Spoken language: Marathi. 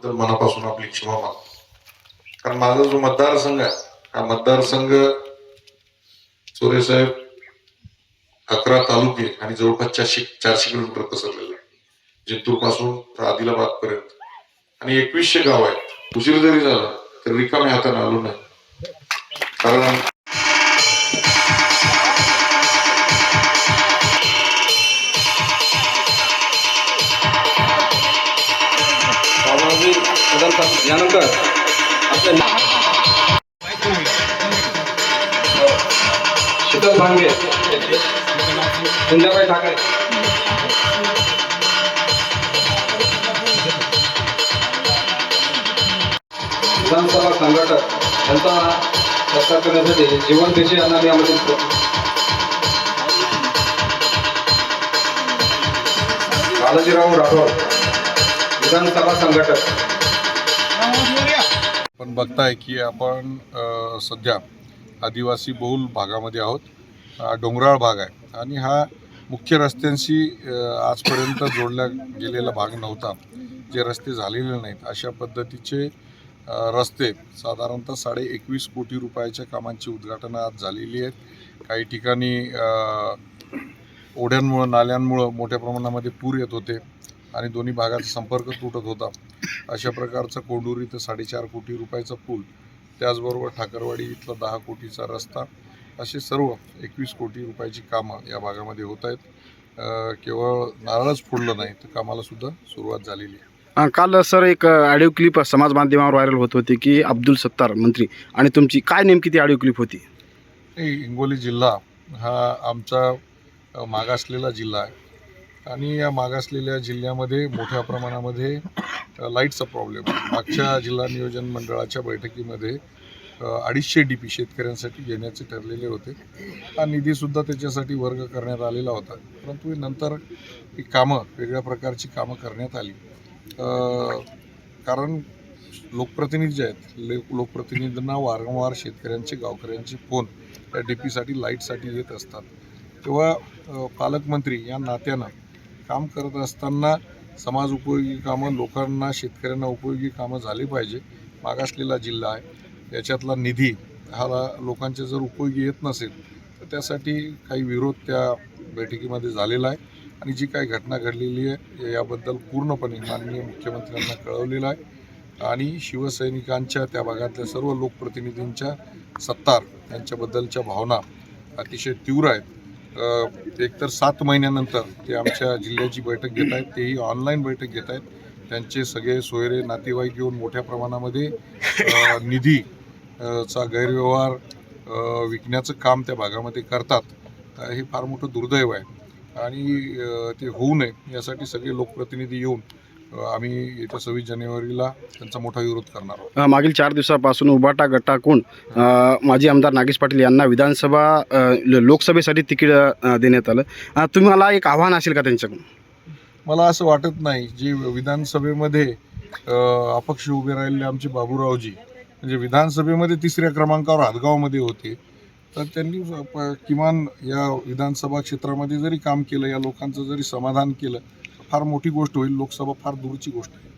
बद्दल मनापासून आपली क्षमा मागतो कारण माझा जो मतदारसंघ आहे हा मतदारसंघ चोरे साहेब अकरा तालुके आणि जवळपास चारशे चारशे किलोमीटर पसरलेला आहे. जिंतूरपासून तर आदिलाबाद पर्यंत आणि एकवीसशे गाव आहेत. उशीर जरी झाला तर रिकाम्या हाताने आलो नाही. कारण बदलतात यानंतर आपल्या शीतल भांगे संध्याबाई ठाकरे. विधानसभा संघटक यांचा सत्कार करण्यासाठी जीवन पेशी यांना मी आमंत्रित करतो. बालाजीराव राठोड विधानसभा संघटक. आपण बघताय की आपण सध्या आदिवासी बहुल भागामध्ये आहोत. हा डोंगराळ भाग आहे आणि हा मुख्य रस्त्यांशी आजपर्यंत जोडला गेलेला भाग नव्हता. जे रस्ते झालेले नाहीत अशा पद्धतीचे रस्ते साधारणतः साडे एकवीस कोटी रुपयाच्या कामांची उद्घाटनं आज झालेली आहेत. काही ठिकाणी ओढ्यांमुळं नाल्यांमुळं मोठ्या प्रमाणामध्ये पूर येत होते. आणि दोन्ही भागाचा संपर्क तुटत होता. अशा प्रकारचा कोंडूर इथं साडेचार कोटी रुपयाचा पूल त्याचबरोबर ठाकरवाडी इथला दहा कोटीचा रस्ता असे सर्व एकवीस कोटी रुपयाची कामं या भागामध्ये होत आहेत. केवळ नारळच फोडलं नाही तर कामाला सुद्धा सुरुवात झालेली आहे. काल सर एक ऑडिओ क्लिप समाज माध्यमावर व्हायरल होत होती की अब्दुल सत्तार मंत्री आणि तुमची काय नेमकी ती ऑडिओ क्लिप होती? हिंगोली जिल्हा हा आमचा मागासलेला जिल्हा आहे. आणि या मागासलेल्या जिल्ह्यामध्ये मोठ्या प्रमाणामध्ये लाईटचा प्रॉब्लेम मागच्या जिल्हा नियोजन मंडळाच्या बैठकीमध्ये अडीचशे डी पी शेतकऱ्यांसाठी घेण्याचे ठरलेले होते. हा निधीसुद्धा त्याच्यासाठी वर्ग करण्यात आलेला होता. परंतु नंतर ही कामं वेगळ्या प्रकारची कामं करण्यात आली. कारण लोकप्रतिनिधी जे आहेत ले लोकप्रतिनिधींना वारंवार शेतकऱ्यांचे गावकऱ्यांचे फोन या डी पीसाठी लाईटसाठी येत असतात. तेव्हा पालकमंत्री या नात्यानं काम करत असताना समाज उपयोगी कामं लोकांना शेतकऱ्यांना उपयोगी कामं झाली पाहिजे. मागासलेला जिल्हा आहे. याच्यातला निधी हा लोकांच्या जर उपयोगी येत नसेल तर त्यासाठी काही विरोध त्या बैठकीमध्ये झालेला आहे. आणि जी काही घटना घडलेली आहे याबद्दल पूर्णपणे माननीय मुख्यमंत्र्यांना कळवलेलं आहे. आणि शिवसैनिकांच्या त्या भागातल्या सर्व लोकप्रतिनिधींच्या सत्तार यांच्याबद्दलच्या भावना अतिशय तीव्र आहेत. एकतर सात महिन्यानंतर ते आमच्या जिल्ह्याची बैठक घेत आहेत तेही ऑनलाईन बैठक घेत आहेत. त्यांचे सगळे सोयरे नातेवाईक येऊन मोठ्या प्रमाणामध्ये निधी चा गैरव्यवहार विकण्याचं काम त्या भागामध्ये करतात. हे फार मोठं दुर्दैव आहे. आणि ते होऊ नये यासाठी सगळे लोकप्रतिनिधी येऊन आम्ही येत्या सव्वीस जानेवारीला त्यांचा मोठा विरोध करणार आहोत. मागील चार दिवसापासून उबाटा गटाकडून अ, माजी आमदार नागेश पाटील यांना विधानसभा लोकसभेसाठी तिकीट देण्यात आलं. तुम्हाला एक आव्हान असेल का त्यांच्याकडून? मला असं वाटत नाही जे विधानसभेमध्ये अपक्ष उभे राहिलेले आमचे बाबूरावजी म्हणजे विधानसभेमध्ये तिसऱ्या क्रमांकावर हातगावमध्ये होते तर त्यांनी किमान या विधानसभा क्षेत्रामध्ये जरी काम केलं या लोकांचं जरी समाधान केलं फार मोठी गोष्ट होईल लोकसभा फार दूरची गोष्ट आहे.